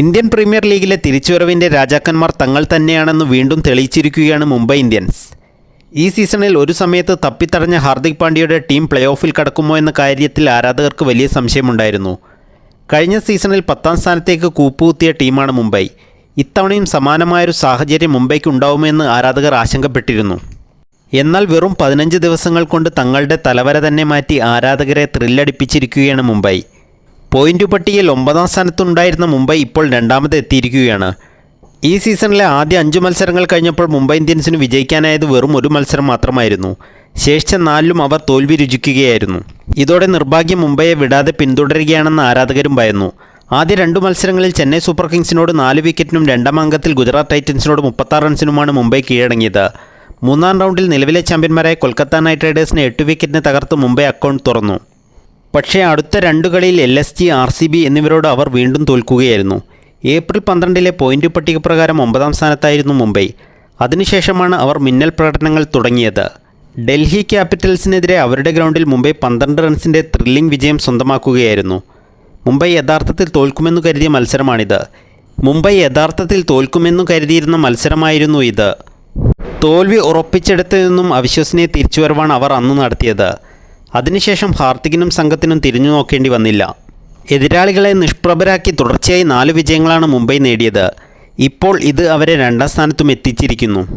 Indian premier ലീഗിലെ തിരിച്ചുവരവിന്റെ രാജാക്കന്മാർ തങ്ങൾ തന്നെയാണെന്ന് വീണ്ടും തെളിയിച്ചിരിക്കുകയാണ് മുംബൈ ഇന്ത്യൻസ്. ഈ സീസണിൽ ഒരു സമയത്ത് തപ്പിത്തടഞ്ഞ ഹാർദിക് പാണ്ഡ്യയുടെ ടീം പ്ലേ ഓഫിൽ കടക്കുമോ എന്ന കാര്യത്തിൽ ആരാധകർക്ക് വലിയ സംശയമുണ്ടായിരുന്നു. കഴിഞ്ഞ സീസണിൽ പത്താം സ്ഥാനത്തേക്ക് കൂപ്പുകുത്തിയ ടീമാണ് മുംബൈ. ഇത്തവണയും സമാനമായൊരു സാഹചര്യം മുംബൈക്ക് ഉണ്ടാവുമെന്ന് ആരാധകർ ആശങ്കപ്പെട്ടിരുന്നു. എന്നാൽ വെറും പതിനഞ്ച് ദിവസങ്ങൾ കൊണ്ട് തങ്ങളുടെ തലവര തന്നെ മാറ്റി ആരാധകരെ ത്രില്ലടിപ്പിച്ചിരിക്കുകയാണ് മുംബൈ. പോയിന്റ് പട്ടികയിൽ ഒമ്പതാം സ്ഥാനത്തുണ്ടായിരുന്ന മുംബൈ ഇപ്പോൾ രണ്ടാമത് എത്തിയിരിക്കുകയാണ്. ഈ സീസണിലെ ആദ്യ അഞ്ച് മത്സരങ്ങൾ കഴിഞ്ഞപ്പോൾ മുംബൈ ഇന്ത്യൻസിന് വിജയിക്കാനായത് വെറും ഒരു മത്സരം മാത്രമായിരുന്നു. ശേഷിച്ച നാലിലും അവർ തോൽവി രുചിക്കുകയായിരുന്നു. ഇതോടെ നിർഭാഗ്യം മുംബൈയെ വിടാതെ പിന്തുടരുകയാണെന്ന് ആരാധകരും ഭയന്നു. ആദ്യ രണ്ട് മത്സരങ്ങളിൽ ചെന്നൈ സൂപ്പർ കിങ്സിനോട് നാല് വിക്കറ്റിനും രണ്ടാം അംഗത്തിൽ ഗുജറാത്ത് ടൈറ്റൻസിനോട് മുപ്പത്താറ് റൺസിനുമാണ് മുംബൈ കീഴടങ്ങിയത്. മൂന്നാം റൗണ്ടിൽ നിലവിലെ ചാമ്പ്യന്മാരായ കൊൽക്കത്ത നൈറ്റ് റൈഡേഴ്സിനെ എട്ട് വിക്കറ്റിന് തകർത്ത് മുംബൈ അക്കൗണ്ട് തുറന്നു. പക്ഷേ അടുത്ത രണ്ട് കളിയിൽ L S G R C B എന്നിവരോട് അവർ വീണ്ടും തോൽക്കുകയായിരുന്നു. ഏപ്രിൽ പന്ത്രണ്ടിലെ പോയിന്റ് പട്ടിക പ്രകാരം ഒമ്പതാം സ്ഥാനത്തായിരുന്നു മുംബൈ. അതിനുശേഷമാണ് അവർ മിന്നൽ പ്രകടനങ്ങൾ തുടങ്ങിയത്. ഡൽഹി ക്യാപിറ്റൽസിനെതിരെ അവരുടെ ഗ്രൗണ്ടിൽ മുംബൈ പന്ത്രണ്ട് റൺസിന്റെ ത്രില്ലിംഗ് വിജയം സ്വന്തമാക്കുകയായിരുന്നു. മുംബൈ യഥാർത്ഥത്തിൽ തോൽക്കുമെന്നു കരുതിയ മത്സരമാണിത്. മുംബൈ യഥാർത്ഥത്തിൽ തോൽക്കുമെന്നു കരുതിയിരുന്ന മത്സരമായിരുന്നു ഇത്. തോൽവി ഉറപ്പിച്ചെടുത്തു നിന്നും അവിശ്വസനീയ തിരിച്ചുവരവാണ് അവർ അന്ന് നടത്തിയത്. അതിനുശേഷം ഹാർദിക്കിനും സംഘത്തിനും തിരിഞ്ഞു നോക്കേണ്ടി വന്നില്ല. എതിരാളികളെ നിഷ്പ്രഭരാക്കി തുടർച്ചയായി നാല് വിജയങ്ങളാണ് മുംബൈ നേടിയത്. ഇപ്പോൾ ഇത് അവരെ രണ്ടാം സ്ഥാനത്തും എത്തിച്ചിരിക്കുന്നു.